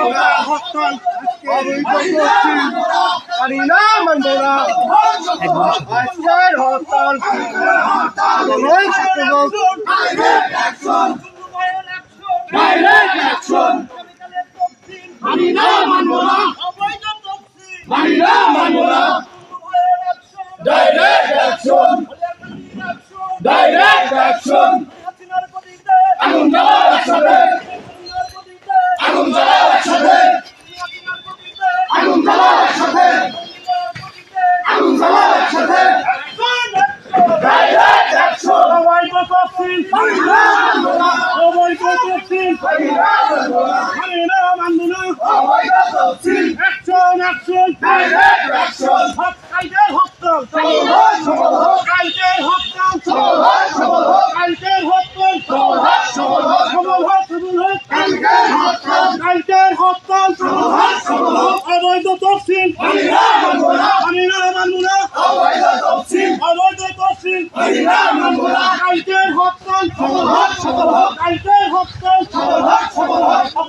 আমরা হরতাল পারি না, মানবো না। আজকের হরতাল মানি না, মানবো না। মানি না, মানবো না। ডাইরেক্ট অ্যাকশন ডাইরেক্ট তফসিল হরিনাম আন্দোলন অ্যাকশন অ্যাকশন হক কাইদের হত্যল কাইদের হত্যল কাইদের হত্যল সমল হক সমল হক কাইদের হত্যল অবৈধ তফসিল হরিনাম আন্দোলন অবৈধ তফসিল অবৈধ তফসিল হরিনাম হোক সফল হোক সফল হোক আইনের হোক সফল হোক সফল হোক